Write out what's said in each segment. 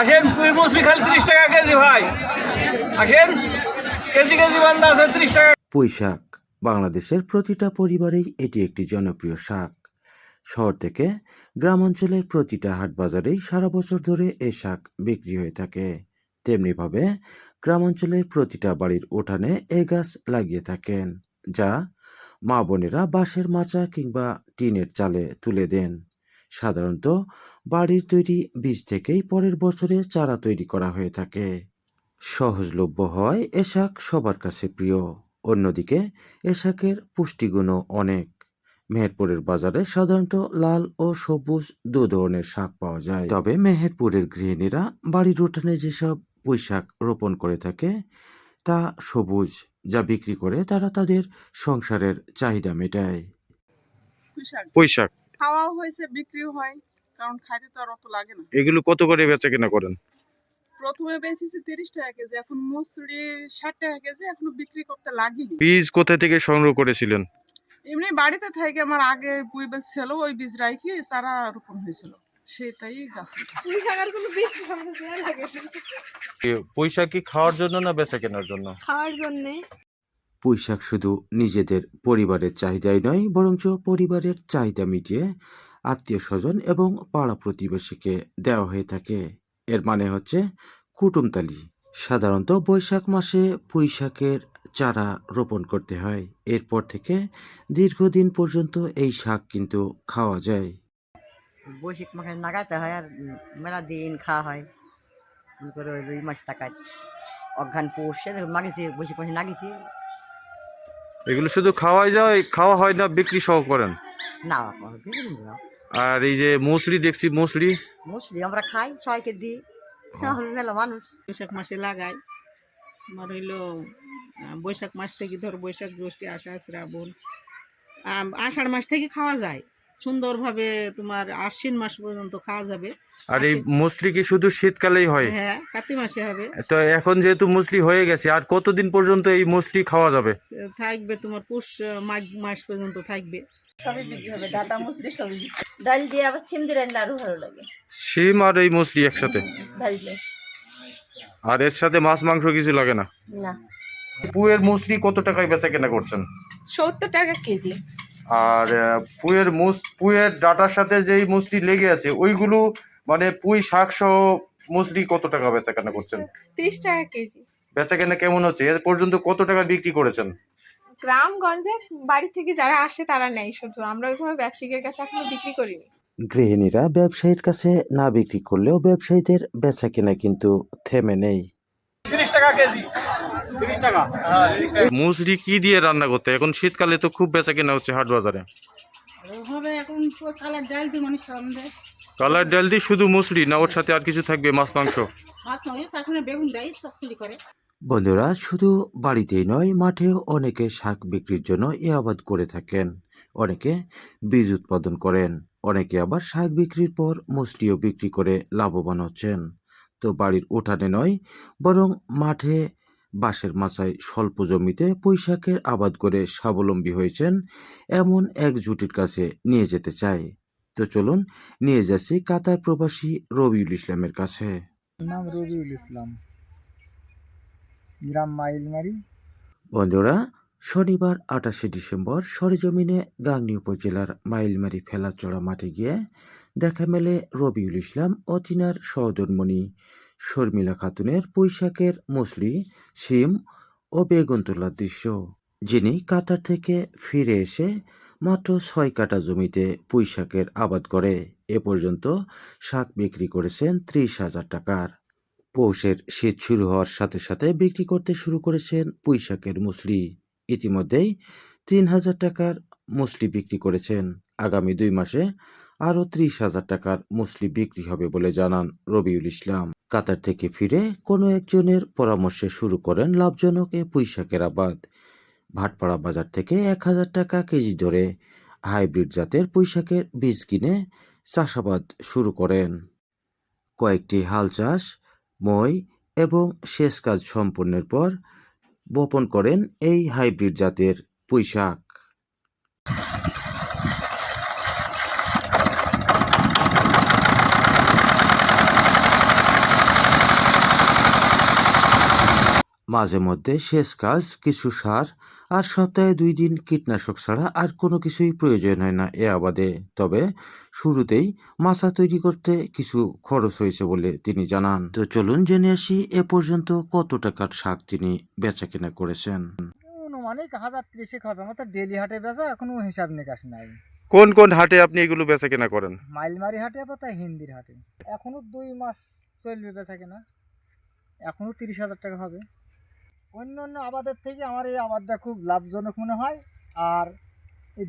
আসেন পুঁই মুসলি খালি ত্রিশ টাকা কেজি ভাই। আসেন, কেজি কেজি বান্ধা আছে ত্রিশ টাকা। পুঁই শাক, বাংলাদেশের প্রতিটা পরিবারেই এটি একটি জনপ্রিয় শাক। শহর থেকে গ্রাম অঞ্চলের প্রতিটা হাট বাজারেই সারা বছর ধরে এ শাক বিক্রি হয়ে থাকে। তেমনিভাবে গ্রাম অঞ্চলের প্রতিটা বাড়ির উঠানে এই গাছ লাগিয়ে থাকেন, যা মা বোনেরা বাঁশের মাচা কিংবা টিনের চালে তুলে দেন। সাধারণত বাড়ির তৈরি বীজ থেকেই পরের বছরে চারা তৈরি করা হয়ে থাকে। সহজলভ্য হয় এ শাক সবার কাছে প্রিয়। অন্যদিকে এ শাকের পুষ্টিগুণও অনেক। মেহেরপুরের বাজারে সাধারণত লাল ও সবুজ দু ধরনের শাক পাওয়া যায়। তবে মেহেরপুরের গৃহিণীরা বাড়ির উঠানে যেসব পুঁই শাক রোপণ করে থাকে তা সবুজ যা বিক্রি করে তারা তাদের সংসারের চাহিদা মেটায়। পুঁইশাক পুঁই শাক। খাওয়াও হয়েছে বিক্রিও হয় কারণ খাইতে তো আর অত লাগে না। এগুলো কত করে বেচা কেনা করেন? প্রথমে বেচেছি তিরিশ টাকা কেজি এখন মুসুরি ষাট টাকা কেজি এখনও বিক্রি করতে লাগেনি। বীজ কোথা থেকে সংগ্রহ করেছিলেন? এমনি বাড়িতে থেকে আমার আগে পুই বেশ ছিল ওই বীজ রাখি চারা রোপণ হয়েছিল সেটাই গাছ পুঁই শাক কি খাওয়ার জন্য না বেচা কেনার জন্য? খাওয়ার জন্যে। পুঁই শাক শুধু নিজেদের পরিবারের চাহিদাই নয়, বরঞ্চ পরিবারের চাহিদা মিটিয়ে আত্মীয় স্বজন এবং পাড়া প্রতিবেশীকে দেওয়া হয়ে থাকে। এর মানে হচ্ছে কুটুমতালি। সাধারণত বৈশাখ মাসে পুঁই শাকের চারা রোপণ করতে হয়। এরপর থেকে দীর্ঘদিন পর্যন্ত এই শাক কিন্তু খাওয়া যায়। বৈশাখ মাসে লাগাতে হয় আর মেলা দিন খাওয়া হয়। করে রুই মাছ টাকায়। অজ্ঞান পৌষে লাগিয়েছি বৈশাখ মাসে লাগিয়েছি এগুলো শুধু খাওয়াই যায় খাওয়া হয় না বিক্রি সহ করেন? না আর এই যে মুসরি দেখছি মুসরি মুসরি আমরা খাই সবাইকে দিই। আমরা মেলা মানুষ। বৈশাখ মাসে লাগাই। তোমার হইল বৈশাখ মাস থেকে ধর বৈশাখ জ্যোষ্ঠী আষাঢ় শ্রাবণ। আষাঢ় মাস থেকে খাওয়া যায়। সুন্দরভাবে তোমার আশ্বিন মাস পর্যন্ত খাওয়া যাবে। আর এই মুসলি কি শুধু শীতকালেই হয়? হ্যাঁ কাতি মাসে হবে। তো এখন যেহেতু মুসলি হয়ে গেছে আর কতদিন পর্যন্ত এই মুসলি খাওয়া যাবে? থাকবে তোমার পুষ মাঘ মাস পর্যন্ত থাকবে। সবই বিক্রি হবে ডাটা মুসলি সবই ডাল দিয়ে আবার সিম দিয়ে রান্না আরও ভালো লাগে। শিম আর এই মুসলি একসাথে? ডাল দিয়ে। আর এর সাথে মাছ মাংস কিছু লাগে না? না। পুয়ের মুসলি কত টাকায় বেচা কেনা করছেন? সত্তর টাকা কেজি। আর পুয়ের মুস পুয়ের ডাটার সাথে যেই মুসলি লেগে আছে ওইগুলো মানে পুঁই শাক সহ মুসলি কত টাকা বেচা কেনা করছেন? ত্রিশ টাকা কেজি। বেচা কেনা কেমন হচ্ছে? এর পর্যন্ত কত টাকা বিক্রি করেছেন? গ্রামগঞ্জে বাড়ি থেকে যারা আসে তারা নেয় শুধু। আমরা ওইভাবে ব্যবসায়িকের কাছে এখনও বিক্রি করিনি। গৃহিণীরা ব্যবসায়ীর কাছে না বিক্রি করলেও ব্যবসায়ীদের বেচা কেনা কিন্তু থেমে নেই। তিরিশ টাকা কেজি। হ্যাঁ মুসলি কি দিয়ে রান্না করতে? এখন শীতকালে তো খুব বেচা কেনা হচ্ছে হাট বাজারে। কালার ডাল দিয়ে মানুষ রান্না কালার ডাল দিয়ে শুধু মুসরি না ওর সাথে আর কিছু থাকবে মাছ মাংস? বন্ধুরা শুধু বাড়িতেই নয় মাঠে অনেকে শাক বিক্রির জন্য এ আবাদ করে থাকেন। অনেকে বীজ উৎপাদন করেন অনেকে আবার শাক বিক্রির পর মুসলিও বিক্রি করে লাভবান হচ্ছেন। তো বাড়ির উঠানে নয় বরং মাঠে বাঁশের মাচায় স্বল্প জমিতে পুঁই শাকের আবাদ করে স্বাবলম্বী হয়েছেন এমন এক জুটির কাছে নিয়ে যেতে চাই তো চলুন নিয়ে যাচ্ছি কাতার প্রবাসী রবিউল ইসলামের কাছে। নাম রবিউল ইসলাম। গ্রাম মাইলমারি। বন্ধুরা শনিবার আঠাশে ডিসেম্বর সরেজমিনে গাংনী উপজেলার মাইলমারি ফেলাচড়া মাঠে গিয়ে দেখা মেলে রবিউল ইসলাম ও সহধর্মণি শর্মিলা খাতুনের পুঁইশাকের মুসলি শিম ও বেগুন তোলার দৃশ্য। যিনি কাতার থেকে ফিরে এসে মাত্র ছয় কাটা জমিতে পুঁইশাকের আবাদ করে, এ পর্যন্ত শাক বিক্রি করেছেন ত্রিশ হাজার টাকার। পৌষের শীত শুরু হওয়ার সাথে সাথে বিক্রি করতে শুরু করেছেন পুঁইশাকের মুসলি। ইতিমধ্যেই তিন হাজার টাকার মুসলি বিক্রি করেছেন। আগামী দুই মাসে আরও ত্রিশ হাজার টাকার মুসলি বিক্রি হবে বলে জানান রবিউল ইসলাম। কাতার থেকে ফিরে কোনো একজনের পরামর্শে শুরু করেন লাভজনক এ পুঁইশাকের আবাদ। ভাটপাড়া বাজার থেকে এক হাজার টাকা কেজি ধরে হাইব্রিড জাতের পুঁইশাকের বীজ কিনে চাষাবাদ শুরু করেন। কয়েকটি হাল চাষ মই এবং সেচ কাজ সম্পন্নের পর বপন করেন এই হাইব্রিড জাতের পুঁইশাক। মাঝে মধ্যে শেষ কাজ কিছু সার আর সপ্তাহে দুই দিন কীটনাশক ছাড়া আর কোনো কিছুই প্রয়োজন হয় না এ আবাদে। তবে শুরুতেই মাছা তৈরি করতে কিছু খরচ হয়েছে বলে তিনি জানান। তো চলুন জেনে আসি এ পর্যন্ত কত টাকার শাক তিনি বেচা কেনা করেছেন। অনুমানিক হাজার ত্রিশেক হবে আমার তো ডেলি হাটে বেচা এখনও হিসাব নিকাশ নাই। কোন কোন হাটে আপনি এগুলো বেচা কেনা করেন? মাইলমারি হাটে আবার তাই হিন্দির হাটে। এখনও দুই মাস চলবে বেচা কেনা এখনও তিরিশ হাজার টাকা হবে। অন্য অন্য আবাদের থেকে আমার এই আবাদটা খুব লাভজনক মনে হয়। আর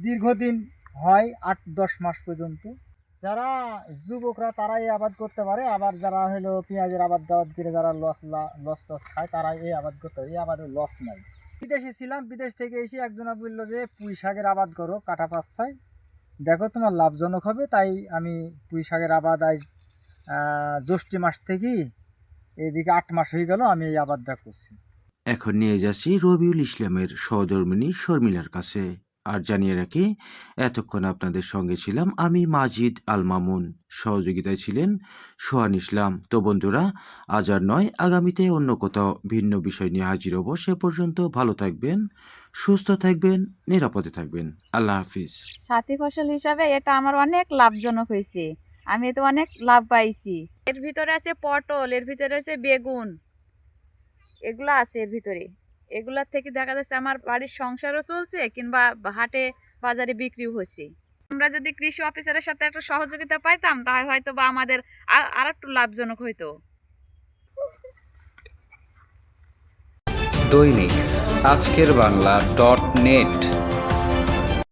দীর্ঘদিন হয় আট দশ মাস পর্যন্ত। যারা যুবকরা তারাই আবাদ করতে পারে। আবার যারা হলো পেঁয়াজের আবাদ দাবাদ করে যারা লস লস টস খায় তারা এই আবাদ করতে পারে। এই আবাদের লস নাই। বিদেশে ছিলাম, বিদেশ থেকে এসে একজনা বলল যে, পুঁই শাকের আবাদ করো, কাটা পাঁচ ছয়। দেখো তোমার লাভজনক হবে। তাই আমি পুঁই শাকের আবাদ আজ জ্যৈষ্ঠী মাস থেকেই, এদিকে আট মাস হয়ে গেল, আমি এই আবাদটা করছি। এখন নিয়ে যাচ্ছি রবিউল ইসলামের সহধর্মিনী শর্মিলার কাছে। আর জানিয়ে রাখি, এতক্ষণ আপনাদের সঙ্গে ছিলাম আমি মাজিদ আল মামুন। সহযোগিতায় ছিলেন সোহান ইসলাম। তো বন্ধুরা, আজ আর নয়, আগামীতে অন্য কোথাও ভিন্ন বিষয় নিয়ে হাজির হব। সে পর্যন্ত ভালো থাকবেন, সুস্থ থাকবেন, নিরাপদে থাকবেন। আল্লাহ হাফিজ। সাথী ফসল হিসাবে এটা আমার অনেক লাভজনক হয়েছে। আমি এতে অনেক লাভ পাইছি। এর ভিতরে আছে পটল, এর ভিতরে আছে বেগুন। এগুলো আছে এর ভিতরে। এগুলার থেকে দেখা যাচ্ছে আমার বাড়ির সংসারও চলছে কিংবা হাটে বাজারে বিক্রিও হচ্ছে। আমরা যদি কৃষি অফিসারের সাথে একটা সহযোগিতা পাইতাম, তাহলে হয়তো বা আমাদের আর একটু লাভজনক হইতো। দৈনিক আজকের বাংলা ডট নেট।